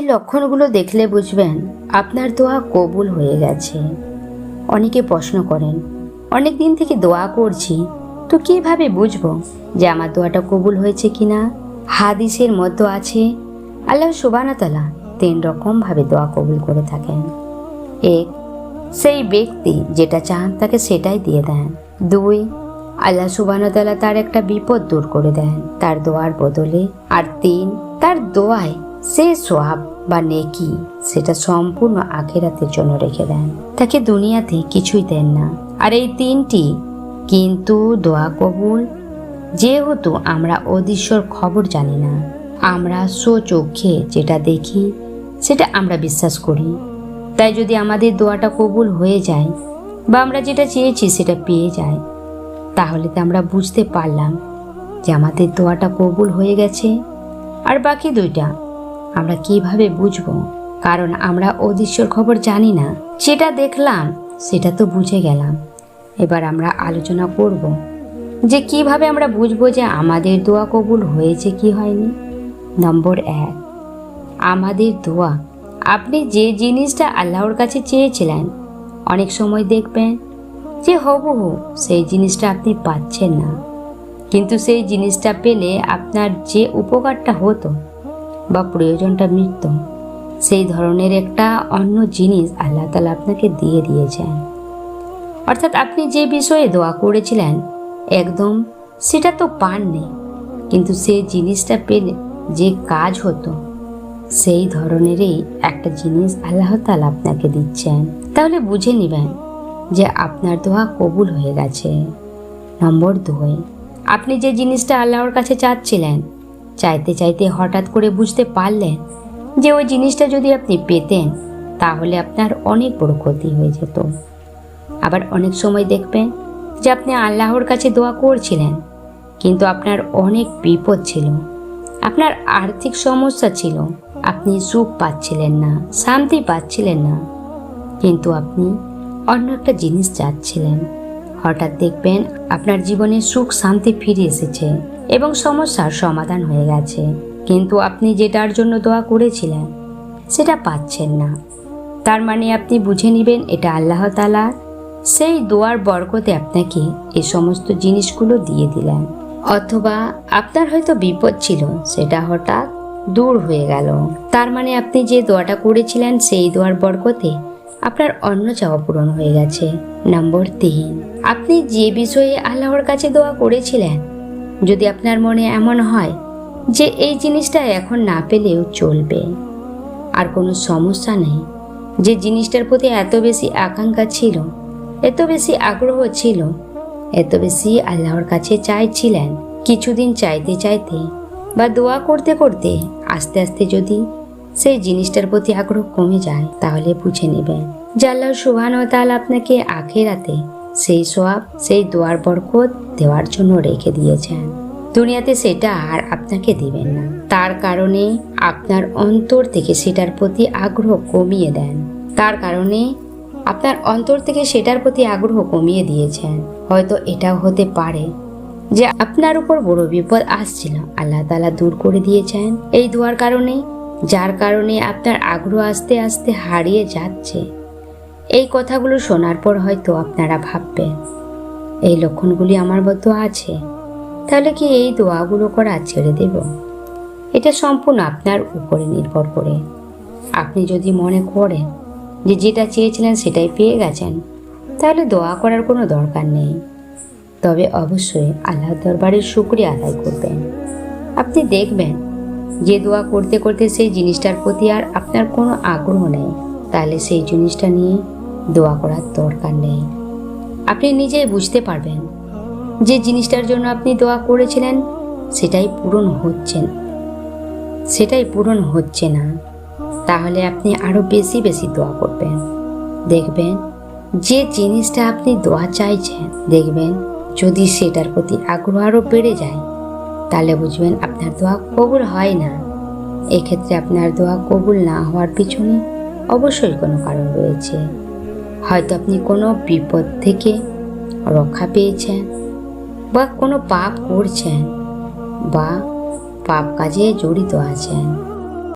এই লক্ষণগুলো দেখলে বুঝবেন আপনার দোয়া কবুল হয়ে গেছে। অনেকে প্রশ্ন করেন, অনেক দিন থেকে দোয়া করছি, তো কীভাবে বুঝব যে আমার দোয়াটা কবুল হয়েছে কিনা? হাদিসের মধ্যে আছে, আল্লাহ সুবানতালা তিন রকমভাবে দোয়া কবুল করে থাকেন। এক, সেই ব্যক্তি যেটা চান তাকে সেটাই দিয়ে দেন। দুই, আল্লাহ সুবানতালা তার একটা বিপদ দূর করে দেন, তার দোয়ার বদলে। আর তিন, তার দোয়ায় সে সোয়াব বা নেকি সেটা সম্পূর্ণ আখেরাতের জন্য রেখে দেন। তাকে দুনিয়াতে কিছুই দেন না। আর এই তিনটি কিন্তু দোয়া কবুল। যেহেতু আমরা অদৃশ্যর খবর জানি না, আমরা চোখে যেটা দেখি, সেটা আমরা বিশ্বাস করি। তাই যদি আমাদের দোয়াটা কবুল হয়ে যায় বা আমরা যেটা চেয়েছি সেটা পেয়ে যায়, তাহলে তো আমরা বুঝতে পারলাম যে আমাদের দোয়াটা কবুল হয়ে গেছে। আর বাকি দুইটা আমরা কীভাবে বুঝব? কারণ আমরা অদৃশ্যর খবর জানি না। যেটা দেখলাম, সেটা তো বুঝে গেলাম। এবার আমরা আলোচনা করব যে কীভাবে আমরা বুঝব যে আমাদের দোয়া কবুল হয়েছে কি হয়নি। নম্বর এক, আমাদের দোয়া। আপনি যে জিনিসটা আল্লাহর কাছে চেয়েছিলেন, অনেক সময় দেখবেন যে হবহু সেই জিনিসটা আপনি পাচ্ছেন না। কিন্তু সেই জিনিসটা পেলে আপনার যে উপকারটা হতো বা প্রয়োজনটা মিটত সেই ধরনের একটা অন্য জিনিস আল্লাহ তালা আপনাকে দিয়ে দিয়েছেন। অর্থাৎ আপনি যে বিষয়ে দোয়া করেছিলেন, একদম সেটা তো পাননি। কিন্তু সেই জিনিসটা পেলে, যে কাজ হতো, সেই ধরনেরই একটা জিনিস আল্লাহ তালা আপনাকে দিচ্ছেন। তাহলে বুঝে নেবেন যে আপনার দোয়া কবুল হয়ে গেছে। নম্বর দুই, আপনি যে জিনিসটা আল্লাহর কাছে চাচ্ছিলেন চাইতে চাইতে হঠাৎ করে বুঝতে পারলেন যে ওই জিনিসটা যদি আপনি পেতেন, তাহলে আপনার অনেক বড় ক্ষতি হয়ে যেত। আবার অনেক সময় দেখবেন যে আপনি আল্লাহর কাছে দোয়া করছিলেন, কিন্তু আপনার অনেক বিপদ ছিল, আপনার আর্থিক সমস্যা ছিল, আপনি সুখ পাচ্ছিলেন না, শান্তি পাচ্ছিলেন না, কিন্তু আপনি অন্য একটা জিনিস চাচ্ছিলেন। হঠাৎ দেখবেন আপনার জীবনে সুখ, শান্তি ফিরে এসেছে এবং সমস্যার সমাধান হয়ে গেছে। কিন্তু আপনি যেটার জন্য দোয়া করেছিলেন, সেটা পাচ্ছেন না। তার মানে আপনি বুঝে নেবেন, এটা আল্লাহ তালা সেই দোয়ার বরকতে আপনাকে এই সমস্ত জিনিসগুলো দিয়ে দিলেন। অথবা আপনার হয়তো বিপদ ছিল, সেটা হঠাৎ দূর হয়ে গেল। তার মানে আপনি যে দোয়াটা করেছিলেন, সেই দোয়ার বরকতে আপনার অন্য চাওয়া পূরণ হয়ে গেছে। নম্বর তিন, আপনি যে বিষয়ে আল্লাহর কাছে দোয়া করেছিলেন, যদি আপনার মনে এমন হয় যে এই জিনিসটা এখন না পেলেও চলবে। আর কোনো সমস্যা নেই, যে জিনিসটার প্রতি এত বেশি আকাঙ্ক্ষা ছিল, এত বেশি আগ্রহ ছিল, এত বেশি আল্লাহর কাছে চাইছিলেন, কিছুদিন চাইতে চাইতে বা দোয়া করতে করতে আস্তে আস্তে যদি সেই জিনিসটার প্রতি আগ্রহ কমে যায়, তাহলে বুঝে নেবেন ও তাআলা আপনাকে আখেরাতে সেই সোয়াব, সেই দোয়ার বরকত দেওয়ার জন্য রেখে দিয়েছেন। দুনিয়াতে সেটা আর আপনাকে দিবেন না। তার কারণে আপনার অন্তর থেকে সেটার প্রতি আগ্রহ কমিয়ে দেন। তার কারণে আপনার অন্তর থেকে সেটার প্রতি আগ্রহ কমিয়ে দিয়েছেন। হয়তো এটাও হতে পারে যে আপনার উপর বড় বিপদ আসছিল, আল্লাহ তালা দূর করে দিয়েছেন। এই দোয়ার কারণে যার কারণে আপনার আগ্রহ আস্তে আস্তে হারিয়ে যাচ্ছে। এই কথাগুলো শোনার পর হয়তো আপনারা ভাববেন, এই লক্ষণগুলি আমার মতো আছে? তাহলে কি এই দোয়াগুলো করা ছেড়ে দেব? এটা সম্পূর্ণ আপনার উপরে নির্ভর করে। আপনি যদি মনে করেন যে যেটা চেয়েছিলেন সেটাই পেয়ে গেছেন, তাহলে দোয়া করার কোনো দরকার নেই। তবে অবশ্যই আল্লাহ দরবারের শুক্রিয়া আদায় করবেন। আপনি দেখবেন যে দোয়া করতে করতে সেই জিনিসটার প্রতি আর আপনার কোনো আগ্রহ নেই, তাহলে সেই জিনিসটা নিয়ে দোয়া করার দরকার নেই। আপনি নিজেই বুঝতে পারবেন, যে জিনিসটার জন্য আপনি দোয়া করেছিলেন, সেটাই পূরণ হচ্ছে সেটাই পূরণ হচ্ছে না। তাহলে আপনি আরও বেশি বেশি দোয়া করবেন। দেখবেন, যে জিনিসটা আপনি দোয়া চাইছেন, দেখবেন যদি সেটার প্রতি আগ্রহ আরও বেড়ে যায় তাহলে বুঝবেন আপনার দোয়া কবুল হয় না। এক্ষেত্রে আপনার দোয়া কবুল না হওয়ার পিছনে অবশ্যই কোনো কারণ রয়েছে। হয়তো আপনি কোনো বিপদ থেকে রক্ষা পেয়েছেন বা কোনো পাপ করছেন বা পাপ কাজে জড়িত আছেন।